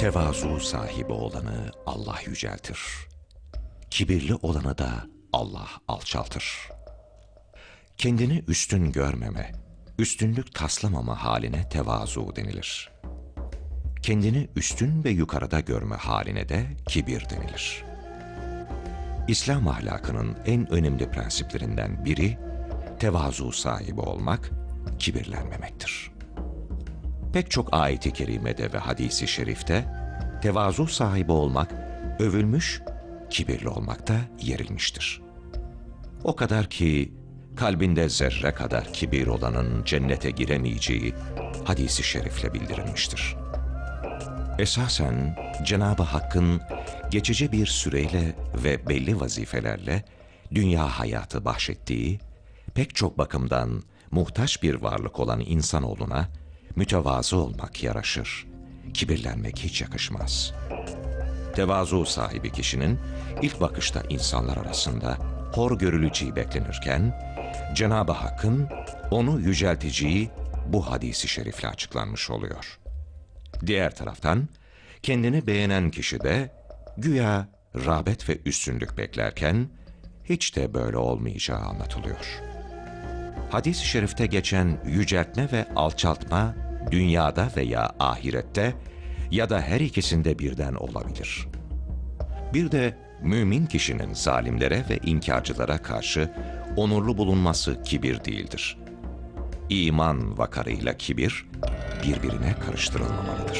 Tevazu sahibi olanı Allah yüceltir. Kibirli olanı da Allah alçaltır. Kendini üstün görmeme, üstünlük taslamama haline tevazu denilir. Kendini üstün ve yukarıda görme haline de kibir denilir. İslam ahlakının en önemli prensiplerinden biri tevazu sahibi olmak, kibirlenmemektir. Pek çok ayet-i kerimede ve hadisi şerifte tevazu sahibi olmak övülmüş, kibirli olmakta yerilmiştir. O kadar ki kalbinde zerre kadar kibir olanın cennete giremeyeceği hadisi şerifle bildirilmiştir. Esasen Cenab-ı Hakk'ın geçici bir süreyle ve belli vazifelerle dünya hayatı bahşettiği, pek çok bakımdan muhtaç bir varlık olan insanoğluna mütevazı olmak yaraşır, kibirlenmek hiç yakışmaz. Tevazu sahibi kişinin ilk bakışta insanlar arasında hor görüleceği beklenirken, Cenab-ı Hakk'ın onu yücelteceği bu hadisi şerifle açıklanmış oluyor. Diğer taraftan kendini beğenen kişi de güya rağbet ve üstünlük beklerken hiç de böyle olmayacağı anlatılıyor. Hadis-i şerifte geçen yüceltme ve alçaltma dünyada veya ahirette ya da her ikisinde birden olabilir. Bir de mümin kişinin zalimlere ve inkarcılara karşı onurlu bulunması kibir değildir. İman vakarıyla kibir birbirine karıştırılmamalıdır.